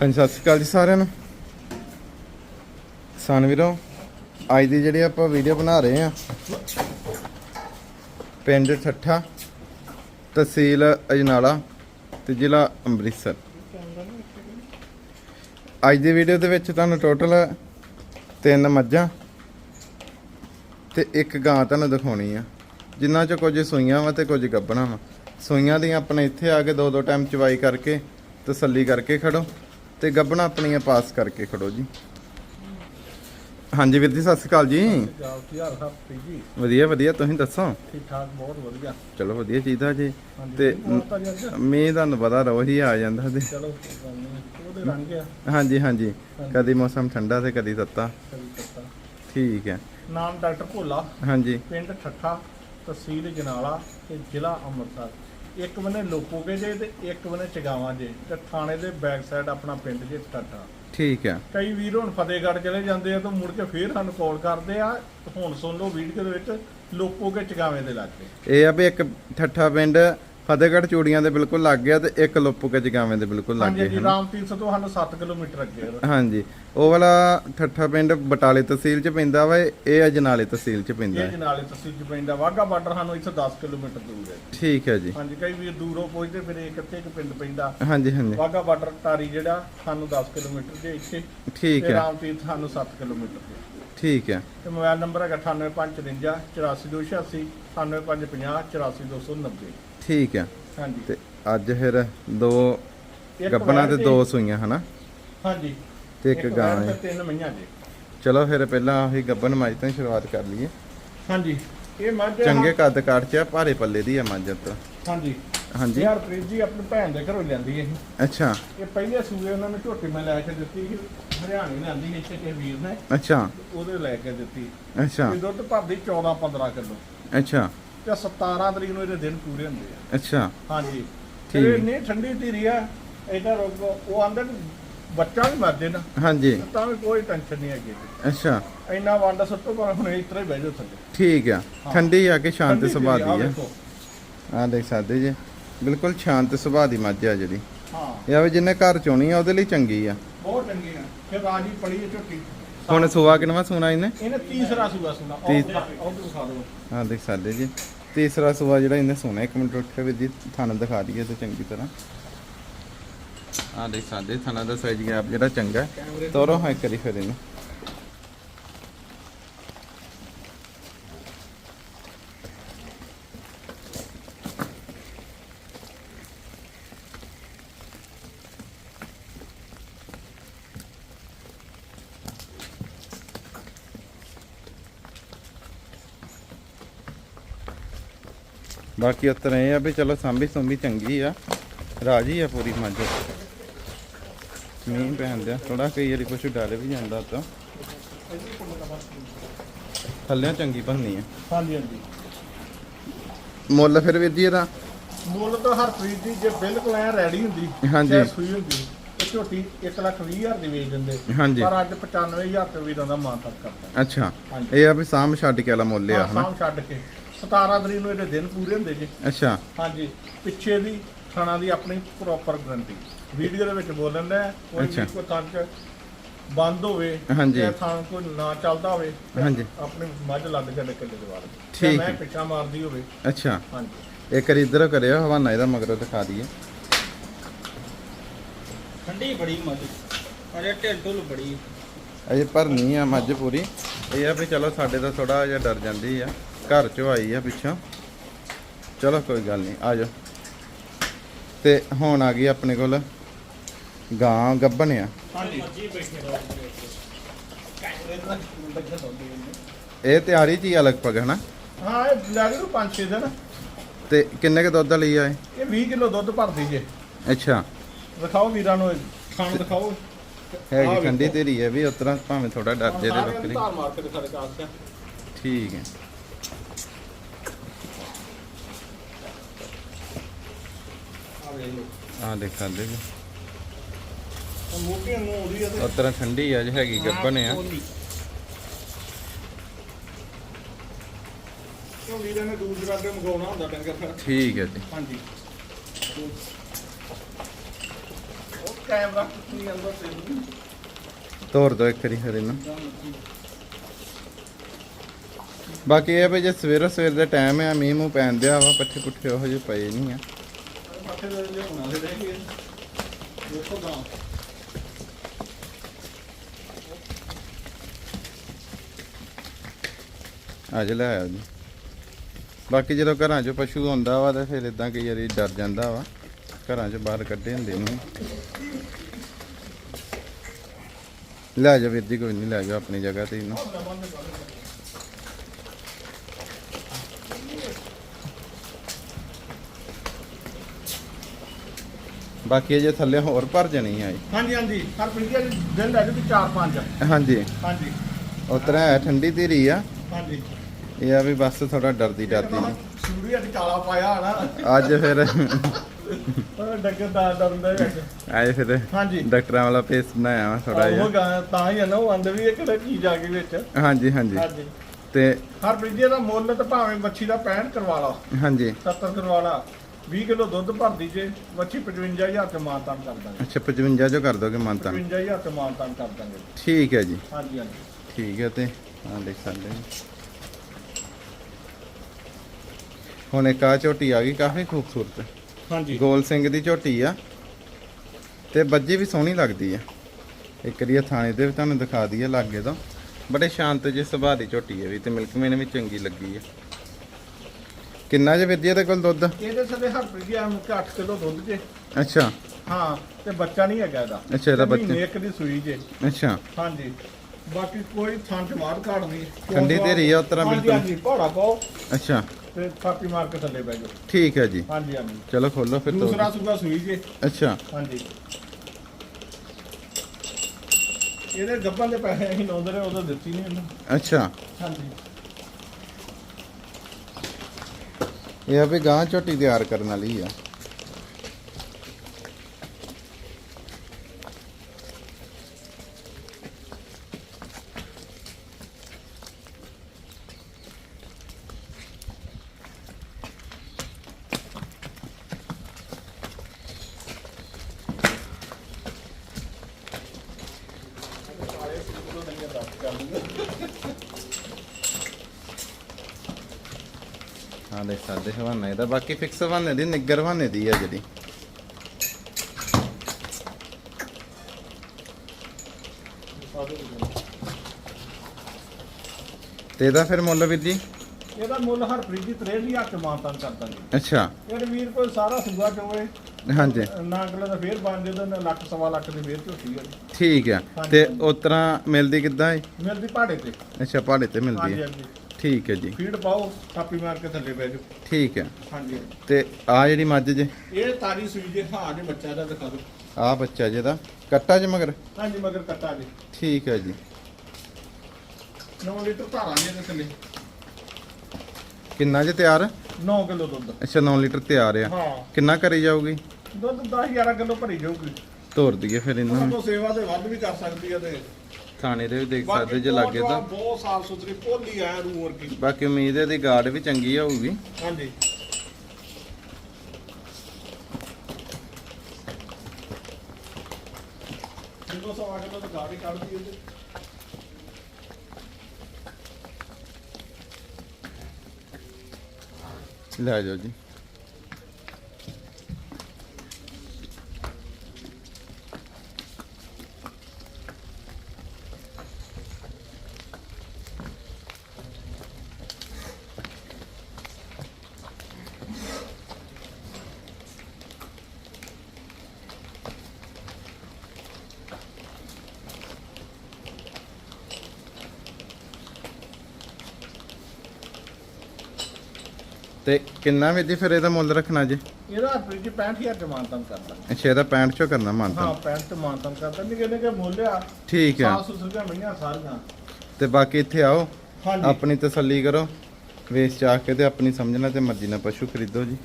ਹਾਂਜੀ, ਸਤਿ ਸ਼੍ਰੀ ਅਕਾਲ ਜੀ ਸਾਰਿਆਂ ਨੂੰ। ਕਿਸਾਨ ਵੀਰੋ, ਅੱਜ ਦੀ ਜਿਹੜੀ ਆਪਾਂ ਵੀਡੀਓ ਬਣਾ ਰਹੇ ਆ ਪਿੰਡ ਠੱਠਾ, ਤਹਿਸੀਲ ਅਜਨਾਲਾ ਤੇ ਜ਼ਿਲ੍ਹਾ ਅੰਮ੍ਰਿਤਸਰ। ਅੱਜ ਦੀ ਵੀਡੀਓ ਦੇ ਵਿੱਚ ਤੁਹਾਨੂੰ ਟੋਟਲ ਤਿੰਨ ਮੱਝਾਂ ਤੇ ਇੱਕ ਗਾਂ ਤੁਹਾਨੂੰ ਦਿਖਾਉਣੀ ਆ। ਜਿਨ੍ਹਾਂ ਚ ਕੁਝ ਸੂਈਆਂ ਵਾ ਤੇ ਕੁਝ ਗੱਬਣਾ ਵਾ। ਸੂਈਆਂ ਦੀਆਂ ਆਪਣੇ ਇੱਥੇ ਆ ਕੇ ਦੋ ਦੋ ਟਾਈਮ ਚਵਾਈ ਕਰਕੇ ਤਸੱਲੀ ਕਰਕੇ ਖੜੋ। ਤੇ ਗੱਬਣਾ ਆਪਣੀਆਂ ਪਾਸ ਕਰਕੇ ਖੜੋ ਜੀ। ਹਾਂਜੀ ਵੀਰ ਜੀ ਸਤਿ ਸ਼੍ਰੀ ਅਕਾਲ ਜੀ। ਕੀ ਹਾਲ ਵਧੀਆ ਵਧੀਆ ਤੁਸੀਂ ਦੱਸੋ? ਠੀਕ ਠਾਕ ਬਹੁਤ ਵਧੀਆ ਚਲੋ ਵਧੀਆ ਚੀਜ਼ਾਂ ਤੇ ਆ ਜੀ। ਅੱਜ। ਮੀਂਹ ਤੁਹਾਨੂੰ ਪਤਾ ਰੋਜ਼ ਹੀ ਆ ਜਾਂਦਾ ਤੇ। ਚਲੋ ਕੋਈ ਗੱਲ ਨਹੀਂ ਉਹਦੇ ਰੰਗ ਆ ਹਾਂਜੀ ਹਾਂਜੀ। ਕਦੀ ਮੌਸਮ ਠੰਡਾ ਤੇ ਕਦੀ ਤੱਤਾ। ਠੀਕ ਹੈ। ਨਾਮ ਡਾਕਟਰ ਭੋਲਾ। ਹਾਂਜੀ। ਪਿੰਡ ਠੱਠਾ ਤਹਿਸੀਲ ਜਨਾਲਾ ਤੇ ਜ਼ਿਲ੍ਹਾ ਅੰਮ੍ਰਿਤਸਰ। ਇੱਕ ਬੰਨੇ ਲੋਪੋਗੇ ਜੇ ਤੇ ਇੱਕ ਬੰਨੇ ਚਗਾਵਾਂ ਜੇ ਤੇ ਥਾਣੇ ਦੇ ਬੈਕ ਸਾਈਡ ਆਪਣਾ ਪਿੰਡ ਜੇ ਠੱਠਾ ਠੀਕ ਹੈ ਕਈ ਵੀਰ ਹੁਣ ਫਤਿਹਗੜ੍ਹ ਚਲੇ ਜਾਂਦੇ ਆ ਤਾਂ ਮੁੜ ਕੇ ਫੇਰ ਸਾਨੂੰ ਕਾਲ ਕਰਦੇ ਆ ਹੁਣ ਸੁਣ ਲਓ ਵੀਡੀਓ ਦੇ ਵਿੱਚ ਲੋਪੋਗੇ ਚਗਾਵੇਂ ਦੇ ਲਾਗੇ। ਇਹ ਆ ਵੀ ਇੱਕ ਠੱਠਾ ਪਿੰਡ ਫਤਿਹਗੜ੍ਹ ਚੂੜੀਆਂ ਦੇ ਬਿਲਕੁਲ ਲੱਗ ਗਿਆ ਤੇ ਇੱਕ ਲੋਪੂਕੇ ਜਗਾਵੇਂ ਦੇ ਬਿਲਕੁਲ ਲੱਗ ਹਾਂਜੀ ਗਿਆ ਜੀ ਰਾਮ ਤੀਰਥ ਤੋਂ ਸਾਨੂੰ 7 ਕਿਲੋਮੀਟਰ ਅੱਗੇ ਆ। ਹਾਂਜੀ ਉਹ ਵਾਲਾ ਠੱਠਾ ਪਿੰਡ ਬਟਾਲੇ ਤਹਿਸੀਲ ਚ ਪੈਂਦਾ ਵਾ ਇਹ ਅਜਨਾਲੇ ਤਹਿਸੀਲ ਚ ਪੈਂਦਾ ਇਹ ਹੈ। ਜਨਾਲੇ ਤਹਿਸੀਲ ਚ ਪੈਂਦਾ ਵਾਗਾ ਬਾਰਡਰ ਸਾਨੂੰ ਇੱਥੇ 10 ਕਿਲੋਮੀਟਰ ਦੂਰ ਹੈ। ਠੀਕ ਹੈ ਜੀ। ਹਾਂਜੀ ਕਈ ਵੀਰ ਦੂਰੋਂ ਪੁੱਛਦੇ ਫਿਰ ਇਹ ਕਿੱਥੇ ਇੱਕ ਪਿੰਡ ਪੈਂਦਾ। ਹਾਂਜੀ ਹਾਂਜੀ। ਵਾਗਾ ਬਾਰਡਰ ਟਾਰੀ ਜਿਹੜਾ ਸਾਨੂੰ 10 ਕਿਲੋਮੀਟਰ ਦੇ ਇੱਥੇ। ਠੀਕ ਹੈ। ਰਾਮ ਤੀਰਥ ਸਾਨੂੰ 7 ਕਿਲੋਮੀਟਰ ਦੇ। ਠੀਕ ਹੈ। ਤੇ ਮੋਬਾਈਲ ਨੰਬਰ ਹੈਗਾ 9855 84286 98550 84290 ਠੀਕ ਹੈ ਹਾਂਜੀ। ਤੇ ਅੱਜ ਫਿਰ ਦੋ ਇੱਕ ਗੱਬਣਾ ਤੇ ਦੋ ਸੂਈਆਂ ਹਨਾ? ਹਾਂਜੀ। ਤੇ ਇੱਕ ਗਾਂ ਹੈ। ਤਿੰਨ ਮਈਆਂ ਜੀ ਚਲੋ ਫਿਰ ਪਹਿਲਾਂ ਉਹੀ ਗੱਬਨ ਮੱਝ ਤੋਂ ਹੀ ਸ਼ੁਰੂਆਤ ਕਰ ਲਈਏ। ਹਾਂਜੀ। ਇਹ ਮੱਝ ਚੰਗੇ ਕੱਦ ਕਾਠ ਚ ਆ, ਭਾਰੇ ਪੱਲੇ ਦੀ ਆ ਮੱਝ ਤਾਂ। ਹਾਂਜੀ। ਹਾਂਜੀ। ਯਾਰ ਪ੍ਰੀਤ ਜੀ ਆਪਣੀ ਭੈਣ ਦੇ ਘਰੋਂ ਲੈਂਦੀ ਇਹ। ਅੱਛਾ। ਇਹ ਪਹਿਲੇ ਸੂਏ ਉਹਨਾਂ ਨੇ ਝੋਟੀ ਮੈਂ ਲੈ ਕੇ ਦਿੱਤੀ ਸੀ ਹਰਿਆਣੇ ਲੈਂਦੀ ਸੀ ਇੱਥੇ ਕਿਸੇ ਵੀਰ ਨੇ। ਅੱਛਾ। ਉਹਦੇ ਲੈ ਕੇ ਦਿੱਤੀ। ਅੱਛਾ। ਇਹ ਦੁੱਧ ਭਰਦੀ 14 15 ਕਿਲੋ। ਅੱਛਾ। ਤੇ 17 ਤਰੀਕ ਨੂੰ ਇਹਦੇ ਦਿਨ ਪੂਰੇ ਹੁੰਦੇ ਆ। ਅੱਛਾ। ਹਾਂਜੀ। ਠੀਕ। ਤੇ ਇੰਨੀ ਠੰਡੀ ਧੀਰੀ ਆ ਇਹਦਾ ਰੋਗ ਉਹ ਆਂਦੇ ਵੀ ਬੱਚਾ ਵੀ ਮਰ ਜੇ ਨਾ ਹਾਂਜੀ। ਤਾਂ ਵੀ ਕੋਈ ਟੈਨਸ਼ਨ ਨਹੀਂ ਹੈਗੀ। ਇਹਦੀ। ਅੱਛਾ। ਇੰਨਾ ਵੰਡਾ ਸੱਤੋ ਪਰ ਹੁਣ ਇਸ ਤਰ੍ਹਾਂ ਹੀ ਬਹਿ ਜਾਓ ਥੱਲੇ। ਠੀਕ ਆ। ਹਾਂ। ਠੰਡੀ ਆ ਕੇ ਸ਼ਾਂਤ ਠੰਡੀ ਸੁਭਾਅ ਧੀਰੀ, ਆਹ ਦੀ ਆ। ਵੇਖੋ। ਆ ਦੇਖ ਸਕਦੇ ਜੀ। ਬਿਲਕੁਲ ਸ਼ਾਂਤ ਸੁਭਾਅ ਦੀ ਮੱਝ ਆ ਜਿਹੜੀ। ਹਾਂ। ਇਹ ਆ ਵੀ ਜਿਹਨੇ ਘਰ ਚੋਣੀ ਆ ਉਹਦੇ ਲਈ ਚੰਗੀ ਆ। ਬਹੁਤ ਚੰਗੀ ਆ। ਫਿਰ ਰਾਜੀ ਪੜੀ ਹੈ ਝੋਟੀ। ਹੁਣ ਸੁਆ ਕਿਨਵਾ ਸੁਣਾ ਇਹਨੇ? ਇਹਨੇ ਤੀਸਰਾ ਸੂਆ ਸੁਣਾ। ਤੀਸ- ਉਹ ਦਿਖਾ ਦਿਓ ਆ ਦੇਖ ਸਕਦੇ ਜੀ। ਤੀਸਰਾ ਸੁਆ ਜਿਹੜਾ ਇਹਨੇ ਸੁਣਾ ਇੱਕ ਮਿੰਟ ਉੱਠ ਕੇ ਵੀ ਦੀ ਥਣ ਦਿਖਾ ਦਈਏ ਤੇ ਚੰਗੀ ਤਰ੍ਹਾਂ। ਆ ਦੇਖ ਸਕਦੇ ਥਣਾ ਦਾ ਸਾਈਜ਼ ਗੈਪ ਜਿਹੜਾ ਚੰਗਾ ਤੋਰੋ ਹਾਂ ਕਰੀ ਫਿਰ ਇਹਨੂੰ। ਬਾਕੀ ਉਤਰ ਇਹ ਆ ਵੀ ਚਲੋ ਸਾਂਭੀ ਸੁੰਭੀ ਚੰਗੀ ਆ। ਰਾਜੀ ਆ ਪੂਰੀ ਮੱਝ। ਮੀਂਹ ਪੈਂਦਾ ਥੋੜਾ ਕਈ ਵਾਰੀ ਕੁਛ ਡਰ ਵੀ ਜਾਂਦਾ ਤਾਂ। ਥੱਲੇ ਚੰਗੀ ਬਣਨੀ ਆ। ਹਾਂਜੀ ਹਾਂਜੀ। ਮੁੱਲ ਫਿਰ ਵੀਰ ਜੀ ਇਹਦਾ? ਮੁੱਲ ਤਾਂ ਹਰਪ੍ਰੀਤ ਦੀ ਜੇ ਬਿਲਕੁਲ ਐ ਰੈਡੀ ਹੁੰਦੀ ਹਾਂਜੀ। ਚਾਹੇ ਸੂਈ ਹੁੰਦੀ ਇਹ ਝੋਟੀ 1 ਲੱਖ 20 ਹਜ਼ਾਰ ਦੀ ਵੇਚ ਦਿੰਦੇ। ਹਾਂਜੀ। ਪਰ ਅੱਜ 95000 ਤੇ ਵੀਰਾਂ ਦਾ ਮਾਨ ਤੱਕ ਕਰਦਾ ਅੱਛਾ। ਹਾਂਜੀ। ਇਹ ਆ ਵੀ ਸਾਂਭ ਛੱਡ ਕੇ ਵਾਲਾ ਮੁੱਲ ਆ ਹਨਾ? ਸਾਮ ਛੱਡ ਕੇ। 17 ਤਰੀਕ ਨੂੰ ਇਹਦੇ ਦਿਨ ਪੂਰੇ ਹੁੰਦੇ ਜੀ। ਅੱਛਾ। ਹਾਂਜੀ ਪਿੱਛੇ ਦੀ ਥਣਾ ਦੀ ਆਪਣੀ ਪ੍ਰੋਪਰ ਗਰੰਟੀ। ਵੀਡੀਓ ਦੇ ਵਿੱਚ ਬੋਲਣ ਦਾ ਕੋਈ। ਵੀ ਕੋਈ ਬੰਦ ਹੋਵੇ ਹਾਂਜੀ। ਜਾਂ ਥਣ ਕੋਈ ਨਾ ਚੱਲਦਾ ਹੋਵੇ ਤੇ ਹਾਂਜੀ। ਆਪਣੀ ਮੱਝ ਲੱਦ ਕੇ ਨਿਕਲ ਦੇ ਦਵਾਰ ਠੀਕ ਮੈਂ ਹੈ। ਪਿੱਛਾ ਮਾਰਦੀ ਹੋਵੇ। ਅੱਛਾ। ਹਾਂਜੀ। ਇੱਕ ਵਾਰੀ ਇੱਧਰ ਕਰਿਓ ਹਵਾਨਾ ਇਹਦਾ ਮਗਰੋਂ ਦਿਖਾ ਦਈਏ। ਠੰਡੀ ਬੜੀ ਮੱਝ। ਅਰੇ ਢਿੱਲ ਢੁੱਲ ਬੜੀ। ਅਜੇ ਭਰਨੀ ਆ ਮੱਝ ਪੂਰੀ। ਇਹ ਆ ਵੀ ਚਲੋ ਸਾਡੇ ਤਾਂ ਥੋੜਾ ਜਿਹਾ ਡਰ ਜਾਂਦੀ ਆ। ਘਰ ਚੋਂ ਆਈ ਆ ਪਿੱਛੋਂ। ਚਲੋ ਕੋਈ ਗੱਲ ਨਹੀਂ ਆ ਜਾਓ। ਤੇ ਹੁਣ ਆ ਗਈ ਆਪਣੇ ਕੋਲ ਗਾਂ ਗੱਭਣ ਆ। ਇਹ ਤਿਆਰੀ ਚ ਹੀ ਆ ਲਗਭਗ ਹਨਾ? ਹਾਂ ਇਹ ਲੈ ਲਓ 5-6 ਦਿਨ। ਤੇ ਕਿੰਨੇ ਕ ਦੁੱਧ ਲਈ ਆ ਇਹ? ਇਹ 20 ਕਿਲੋ ਦੁੱਧ ਭਰਦੀ ਜੇ। ਅੱਛਾ। ਦਿਖਾਓ ਵੀਰਾਂ ਨੂੰ ਖਾਣ ਦਿਖਾਓ। ਹੈਗੀ ਠੰਡੀ। ਤੇਰੀ ਹੈ ਵੀ ਉਤਰਾ ਭਾਵੇਂ ਥੋੜਾ ਡਰ ਜੇ ਦੇ ਸਾਰਿਆਂ ਨੂੰ ਬੱਕਰੀ ਧਾਰ ਮਾਰ ਕੇ ਦਿਖਾ ਦੇ ਕਾਸਿਆ ਠੀਕ ਹੈ। ਆ ਆ ਦੇਖ ਜੀ ਉਹ ਮੋਟੀਆਂ ਨੂੰ ਉਹਦੀ ਆ ਤੇ ਠੰਡੀ ਆ ਜੇ ਹੈਗੀ ਗੱਭਣ ਆ। ਕਿਉਂ ਵੀਰਾਂ ਨੇ ਦੂਰ ਦਰਾਡੇ ਮਗਾਉਣਾ ਹੁੰਦਾ ਡੰਗਰ ਫਿਰ। ਠੀਕ ਹੈ ਜੀ। ਹਾਂਜੀ। ਕੈਮਰਾ ਤੋੜ ਦੋ ਇੱਕ ਵਾਰੀ ਫਿਰ ਇਹਨੂੰ ਬਾਕੀ ਇਹ ਵੀ ਜੇ ਸਵੇਰੋ ਸਵੇਰ ਦਾ ਟਾਈਮ ਆ ਮੀਂਹ ਮੂੰਹ ਪੈਣ ਦਿਆ ਵਾ ਪੱਠੇ ਪੁੱਠੇ ਉਹੋ ਜਿਹੇ ਪਏ ਨਹੀਂ ਆ। ਪੱਠੇ ਦੇ ਲਿਆਉਣਾ ਦੇ ਰਹਿ ਗਏ। ਦੇਖੋ ਗਾਂ ਅੱਜ ਲੈ ਜੀ। ਬਾਕੀ ਜਦੋਂ ਘਰਾਂ 'ਚ ਪਸ਼ੂ ਹੁੰਦਾ ਵਾ ਤੇ ਫਿਰ ਇਦਾਂ ਕਈ ਵਾਰੀ ਡਰ ਜਾਂਦਾ ਵਾ। ਘਰਾਂ 'ਚ ਬਾਹਰ ਕੱਢੇ ਹੁੰਦੇ ਨੇ। ਲੈ ਜਾ ਵੀਰ ਜੀ ਕੋਈ ਨਹੀਂ ਲੈ ਜਾ ਆਪਣੀ ਜਗ੍ਹਾ ਤੇ ਇਹਨੂੰ। ਬਾਕੀ ਜੇ ਥੱਲੇ ਹੋਰ ਭਰ ਜਾਣੀ ਆ ਇਹ। ਹਾਂਜੀ ਹਾਂਜੀ। ਹਰ ਪਿੰਡੀਆਂ ਦੇ ਦਿਨ ਲੈ ਜੀ 4 5 ਹਾਂਜੀ। ਹਾਂਜੀ। ਉਤਰਾ ਠੰਡੀ ਧੀਰੀ ਆ। ਹਾਂਜੀ। ਇਹ ਆ ਵੀ ਬਸ ਥੋੜਾ ਡਰਦੀ ਡਰਦੀ ਜੀ ਸੂਰੀ ਅੱਜ ਕਾਲਾ ਪਾਇਆ ਹਨਾ ਅੱਜ ਫਿਰ ਉਹ ਡੱਗਰ ਦਾ ਡਰਦਾ ਵਿੱਚ। ਆਏ ਫਿਰ ਹਾਂਜੀ। ਡਾਕਟਰਾਂ ਵਾਲਾ ਪੇਸ ਬਣਾਇਆ ਵਾ ਥੋੜਾ ਉਹ ਜਿਹਾ। ਗਾਂ ਤਾਂ ਹੀ ਆ ਨਾ ਉਹ ਆਂਦੇ ਵੀ ਇਹ ਕਿਹੜਾ ਚੀਜ਼ ਆ ਗਈ ਵਿੱਚ। ਹਾਂਜੀ ਹਾਂਜੀ। ਹਾਂਜੀ। ਤੇ ਹਰ ਪਿੰਡੀਆਂ ਦਾ ਮੁੱਲ ਤਾਂ ਭਾਵੇਂ ਮੱਛੀ ਦਾ 65 ਕਰਵਾ ਲਾ। ਹਾਂਜੀ। 70 ਕਰਵਾ ਲਾ। 20 ਕਿਲੋ ਦੁੱਧ ਭਰਦੀ ਜੇ ਮੱਛੀ 55000 ਤੇ ਮਾਨਤਾਨ ਕਰ ਦਾਂਗੇ ਅੱਛਾ 55 ਜੋ ਕਰ ਦੋਗੇ ਮਾਨਤਾ 55000 ਤੇ ਮਾਨਤਾਨ ਕਰ ਦਾਂਗੇ ਠੀਕ ਹੈ ਜੀ। ਹਾਂਜੀ ਹਾਂਜੀ। ਠੀਕ ਹੈ ਤੇ ਹਾਂ ਦੇਖ ਸਕਦੇ ਜੀ ਹੁਣ ਇੱਕ ਆ ਝੋਟੀ ਆ ਗਈ ਕਾਫੀ ਖੂਬਸੂਰਤ। ਹਾਂਜੀ। ਗੋਲ ਸਿੰਘ ਦੀ ਝੋਟੀ ਆ। ਤੇ ਬੱਜੀ ਵੀ ਸੋਹਣੀ ਲੱਗਦੀ ਆ। ਇੱਕ ਇਹ ਥਾਣੇ ਦੇ ਵੀ ਤੁਹਾਨੂੰ ਦਿਖਾ ਦਈਏ ਲਾਗੇ ਤੋਂ। ਬੜੇ ਸ਼ਾਂਤ ਜਿਹੇ ਸੁਭਾਅ ਦੀ ਝੋਟੀ ਹੈ ਵੀ ਤੇ ਮਿਲਕ ਮੇਨ ਵੀ ਚੰਗੀ ਲੱਗੀ ਆ। ਕਿੰਨਾ ਜੇ ਜੀ ਇਹਦੇ ਕੋਲ ਦੁੱਧ? ਇਹਦੇ ਸਾਡੇ ਹਰ ਪਿੰਡੀਆਂ ਨੂੰ 8 ਕਿਲੋ ਦੁੱਧ ਜੇ। ਅੱਛਾ। ਹਾਂ ਤੇ ਬੱਚਾ ਨਹੀਂ ਹੈਗਾ ਇਹਦਾ। ਅੱਛਾ, ਇਹਦਾ ਤੇ ਬੱਚਾ- ਇੱਕ ਦੀ ਸੂਈ ਜੇ। ਅੱਛਾ। ਹਾਂਜੀ। ਬਾਕੀ ਕੋਈ ਥਾਂ ਚ ਮਾਰ ਘਾੜ ਨਹੀਂ। ਠੰਡੀ ਧੀਰੀ ਆ, ਉਸ ਤਰ੍ਹਾਂ ਹਾਂਜੀ, ਬਿਲਕੁਲ। ਹਾਂਜੀ ਭੌੜਾ ਪਾਓ। ਅੱਛਾ। ਤੇ ਥਾਪੀ ਮਾਰ ਕੇ ਥੱਲੇ ਬਹਿ ਜਾਓ। ਠੀਕ ਹੈ ਜੀ। ਹਾਂਜੀ ਹਾਂਜੀ। ਚਲੋ ਖੋਲੋ ਫਿਰ ਦੋ ਦੂਸਰਾ ਸੂਗਾ ਸੂਈ ਜੇ। ਅੱਛਾ। ਹਾਂਜੀ। ਇਹਦੇ ਗੱਬਾਂ ਦੇ ਪੈਸੇ ਅਸੀਂ ਲਾਉਂਦੇ ਰਹੇ ਉਦੋਂ ਦਿੱਤੀ ਨਹੀਂ ਇਹਨੂੰ ਅੱਛਾ। ਹਾਂਜੀ। ਇਹ ਆ ਵੀ ਗਾਂ ਝੋਟੀ ਤਿਆਰ ਕਰਨ ਵਾਲੀ ਆ। ਹਾਂ ਦੇਖ ਸਕਦੇ ਹਵਾਨਾ ਇਹਦਾ ਬਾਕੀ ਫਿਕਸ ਹਵਾਨੇ ਦੀ ਨਿੱਗਰ ਹਵਾਨੇ ਦੀ ਆ ਜਿਹੜੀ। ਤੇ ਇਹਦਾ ਫਿਰ ਮੁੱਲ ਵੀਰ ਜੀ? ਇਹਦਾ ਮੁੱਲ ਹਰਪ੍ਰੀਤ ਦੀ 63000 ਚ ਮਾਨਤਾਨ ਕਰ ਦਾਂਗੇ। ਅੱਛਾ। ਇਹ ਵੀਰ ਕੋਈ ਸਾਰਾ ਸੂਗਾ ਚੋਵੇ ਹਾਂਜੀ। ਨਾ ਅਗਲੇ ਦਾ ਫੇਰ ਬਣ ਜਦੋਂ ਨਾ ਲੱਖ ਸਵਾ ਲੱਖ ਦੀ ਫੇਰ ਝੋਟੀ ਹੈ ਠੀਕ ਆ। ਤੇ। ਉਸ ਤਰ੍ਹਾਂ ਮਿਲਦੀ ਕਿੱਦਾਂ ਹੈ ਮਿਲਦੀ ਪਹਾੜੇ ਤੇ। ਅੱਛਾ ਪਹਾੜੇ ਤੇ ਮਿਲਦੀ ਹਾਂਜੀ ਹੈ ਹਾਂਜੀ। ਠੀਕ ਹੈ ਜੀ। ਫੀਡ ਪਾਓ ਥਾਪੀ ਮਾਰ ਕੇ ਥੱਲੇ ਬਹਿ ਜਾਓ। ਠੀਕ ਹੈ ਹਾਂਜੀ। ਤੇ ਆ ਜਿਹੜੀ ਮੱਝ ਜੇ? ਇਹ ਤਾਰੀ ਸੂਈ ਜੇ ਹਾਂ ਜੇ ਬੱਚਾ ਦਾ ਦਿਖਾ ਦਿਓ। ਆ ਬੱਚਾ ਜਿਹਦਾ ਕੱਟਾ ਜੇ ਮਗਰ? ਹਾਂਜੀ ਮਗਰ ਕੱਟਾ ਜੀ। ਠੀਕ ਹੈ ਜੀ। 9 ਲੀਟਰ ਧਾਰਾਂ ਜੇ ਇਹਦੇ ਥੱਲੇ। ਕਿੰਨਾ ਜੇ ਤਿਆਰ? 9 ਕਿਲੋ ਦੁੱਧ। ਅੱਛਾ 9 ਲੀਟਰ ਤਿਆਰ ਆ। ਹਾਂ। ਕਿੰਨਾ ਕਰੀ ਜਾਊਗੀ? ਦੁੱਧ 10 11 ਕਿਲੋ ਭਰੀ ਜਾਊਗੀ। ਤੋਰ ਦਈਏ ਫਿਰ ਉਹਨਾਂ ਇਹਨੂੰ ਤੋਂ ਸੇਵਾ ਤੇ ਵੱਧ ਵੀ ਕਰ ਸਕਦੀ ਹੈ ਤੇ। ਥਾਣੇ ਦੇ ਵੀ ਦੇਖ ਬਾਕੀ ਸਕਦੇ ਜੇ ਲੱਗੇ ਤਾਂ। ਬਹੁਤ- ਬਹੁਤ ਸਾਫ਼ ਸੁਥਰੀ ਭੋਲੀ ਆ ਰੂ ਵਰਗੀ ਬਾਕੀ ਉਮੀਦ ਹੈ ਦੀ ਗਾਰਡ ਵੀ ਚੰਗੀ ਹੋਊਗੀ। ਹਾਂਜੀ। ਜਦੋਂ ਸਵਾ ਕਿਲੋ ਤਾਂ ਗਾੜੀ ਕੱਢਦੀ ਉਹਦੇ ਲੈ ਜਾਓ ਜੀ। ਤੇ ਕਿੰਨਾ ਵੀ ਦੀ ਫਿਰ ਇਹਦਾ ਮੁੱਲ ਰੱਖਣਾ ਜੀ? ਇਹਦਾ ਹਰਪ੍ਰੀਤ ਜੀ 65000 ਚ ਮਾਨਤਨ ਕਰਦਾ। ਅੱਛਾ ਇਹਦਾ 65 ਚੋਂ ਕਰਨਾ ਹਾਂ ਮੰਨਤਾ 65 ਚ ਮਾਨਤਨ ਕਰਦਾ। ਨਿੱਕੇ ਨਿੱਕੇ ਮੁੱਲ ਆ। ਠੀਕ ਆ। ਸਾਫ਼ ਸੁਥਰੀਆਂ ਮਈਆਂ ਸਾਰੀਆਂ। ਤੇ ਬਾਕੀ ਇੱਥੇ ਆਓ। ਹਾਂਜੀ। ਆਪਣੀ ਤਸੱਲੀ ਕਰੋ। ਵੇਚ ਚਾਹ ਕੇ ਤੇ ਆਪਣੀ ਸਮਝਣਾ ਤੇ ਮਰਜ਼ੀ ਨਾਲ ਪਸ਼ੂ ਖਰੀਦੋ ਜੀ।